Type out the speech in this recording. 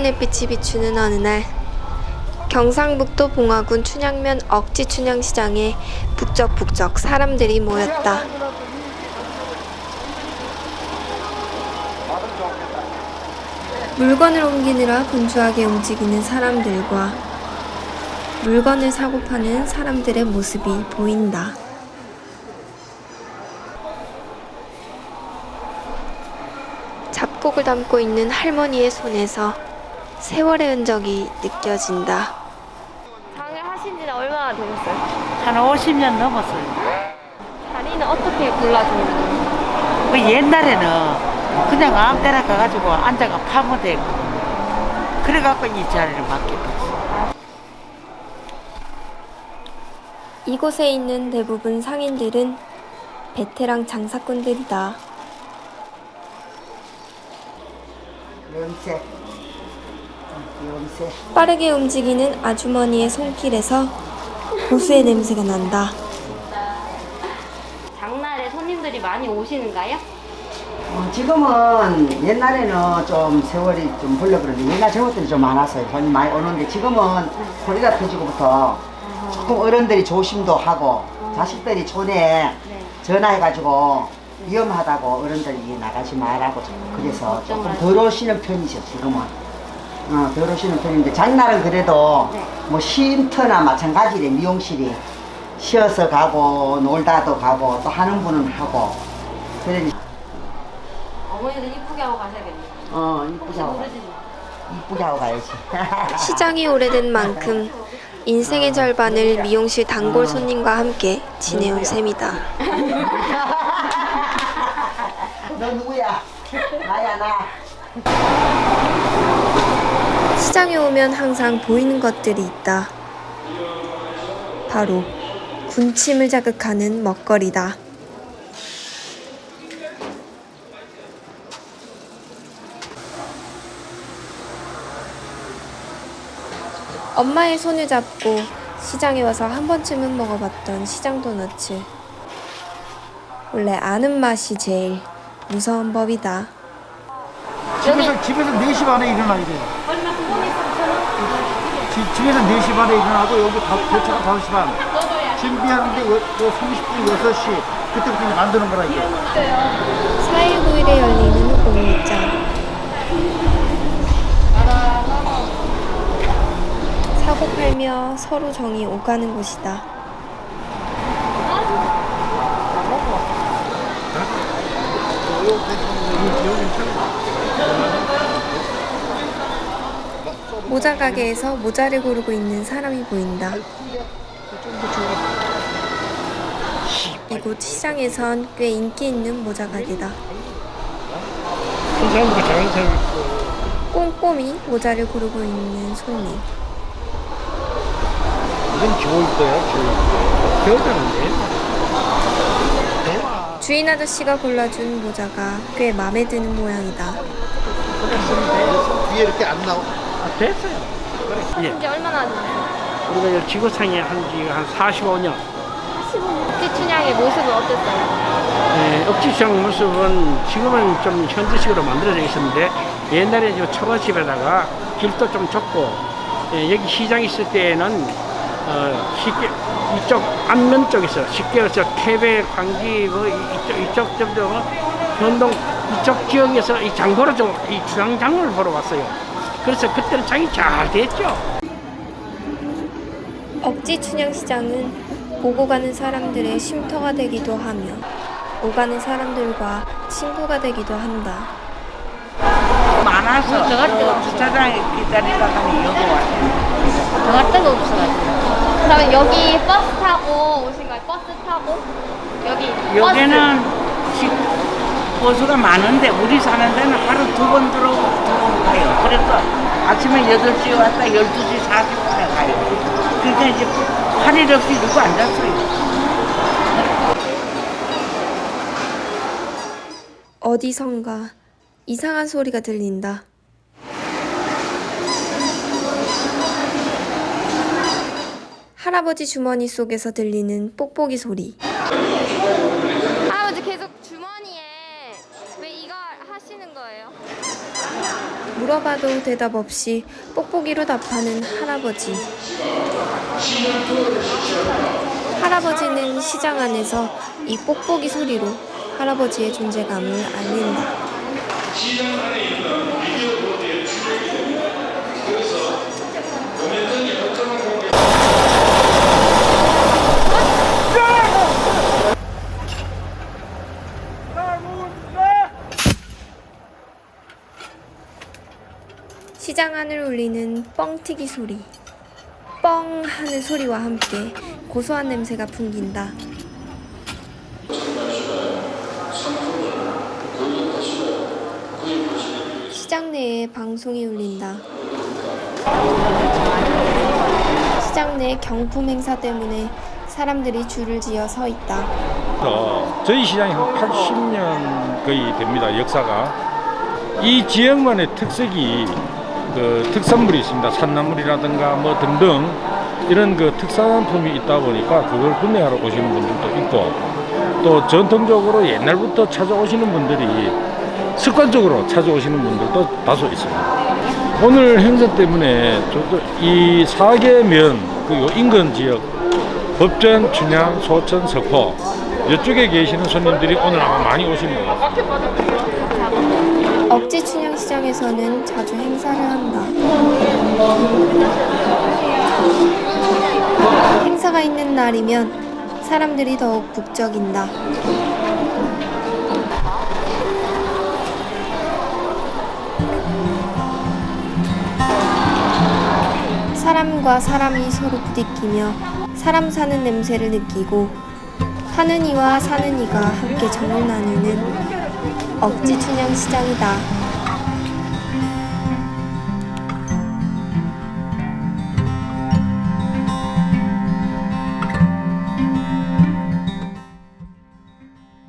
햇빛이 비추는 어느 날 경상북도 봉화군 춘향면 억지 춘향시장에 북적북적 사람들이 모였다. 물건을 옮기느라 분주하게 움직이는 사람들과 물건을 사고 파는 사람들의 모습이 보인다. 잡곡을 담고 있는 할머니의 손에서 세월의 흔적이 느껴진다. 장을 하신 지는 얼마나 되셨어요? 한 50년 넘었어요. 다리는 어떻게 골라주는 거예요? 그 옛날에는 그냥 아무 데나 가가지고 앉아가 됐거든. 그래갖고 이 자리를 맡게 됐어. 이곳에 있는 대부분 상인들은 베테랑 장사꾼들이다. 연세. 빠르게 움직이는 아주머니의 손길에서 고수의 냄새가 난다. 장날에 손님들이 많이 오시는가요? 어, 지금은 옛날에는 좀 세월이 좀 흘러버렸는데 옛날 저것들이 좀 많았어요. 손이 많이 오는데 지금은 소리가 터지고부터 조금 어른들이 조심도 하고 자식들이 촌에 전화해가지고 위험하다고 어른들이 나가지 말라고 그래서 조금 덜 오시는 편이죠 지금은. 어, 덜 오시는 편인데 장날은 그래도 뭐 쉼터나 마찬가지래 미용실이 쉬어서 가고 놀다도 가고 또 하는 분은 하고 그래 어머니들 이쁘게 하고 가셔야겠네요. 어, 이쁘게 하고, 가- 이쁘게 하고 가야지. 시장이 오래된 만큼 인생의 절반을 미용실 단골 손님과 함께 지내온 셈이다. 너 누구야? 나야, 나. 시장에 오면 항상 보이는 것들이 있다. 바로 군침을 자극하는 먹거리다. 엄마의 손을 잡고 시장에 와서 한 번쯤은 먹어봤던 시장 도너츠. 원래 아는 맛이 제일 무서운 법이다. 집에서 집에서 4시 반에 일어나야 돼요. 지- 집에서 4시 반에 일어나고 여기 다, 도착은 5시 반. 준비하는데 요, 요 30분 6시 그때부터 이제 만드는 거라 이게. 4일 9일에 열리는 오일장. 사고 팔며 서로 정이 오가는 곳이다. 모자 가게에서 모자를 고르고 있는 사람이 보인다. 이곳 시장에선 꽤 인기 있는 모자 가게다. 사람이 꼼꼼히 모자를 고르고 있는 손님. 이건 좋을 거야, 배웠다는데. 주인 아저씨가 골라준 모자가 꽤 마음에 드는 모양이다. 뒤에 이렇게 안 나오. 아, 됐어요. 예. 이제 얼마나 됐어요? 우리가 이 지구상에 한 지가 한 45년. 억지 춘향의 모습은 어땠어요? 예, 억지시장 모습은 지금은 좀 현대식으로 만들어져 있었는데 옛날에 저 초가집에다가 길도 좀 좁고 예, 여기 시장 있을 때는 어, 쉽게 이쪽 안면 쪽에서 쉽게 해서 태배, 광기 뭐 이- 이쪽 이쪽 정도 현동 이쪽 지역에서 이 장보러 좀이 주장장을 보러 왔어요. 그래서 그때는 장이 잘 됐죠. 억지 춘향시장은 보고 가는 사람들의 쉼터가 되기도 하며 오가는 사람들과 친구가 되기도 한다. 많아서 주차장에 기다리다 가니 여기 왔어요. 정할 데가 없어가지고. 그러면 여기 버스 타고 오신 거예요? 버스 타고? 여기 여기는 지- 보수가 많은데 우리 사는 데는 하루 두 번 들어오고 두번 가요. 그래서 아침에 8시에 왔다 12시 40분에 가요. 그러니까 이제 할일 없이 누구 앉았어요. 어디선가 이상한 소리가 들린다. 할아버지 주머니 속에서 들리는 뽁뽁이 소리. 할아버지 계속 주머니에 왜 이걸 하시는 거예요? 물어봐도 대답 없이 뽁뽁이로 답하는 할아버지. 할아버지는 시장 안에서 이 뽁뽁이 소리로 할아버지의 존재감을 알린다. 안을 울리는 뻥튀기 소리. 뻥 하는 소리와 함께 고소한 냄새가 풍긴다. 시장 내에 방송이 울린다. 시장 내 경품 행사 때문에 사람들이 줄을 지어 서 있다. 어, 저희 시장이 한 80년 거의 됩니다. 역사가 이 지역만의 특색이 그 특산물이 있습니다. 산나물이라든가 뭐 등등 이런 그 특산품이 있다 보니까 그걸 구매하러 오시는 분들도 있고 또 전통적으로 옛날부터 찾아오시는 분들이 습관적으로 찾아오시는 분들도 다소 있습니다. 오늘 행사 때문에 저도 이 사계면 그리고 인근 지역 법전, 춘향, 소천, 석포 이쪽에 계시는 손님들이 오늘 아마 많이 오시는 것 같습니다. 억지 춘향 시장에서는 자주 행사를 한다. 행사가 있는 날이면 사람들이 더욱 북적인다. 사람과 사람이 서로 부딪히며 사람 사는 냄새를 느끼고 사는 이와 사는 이가 함께 정을 나누는 억지 춘향 시장이다.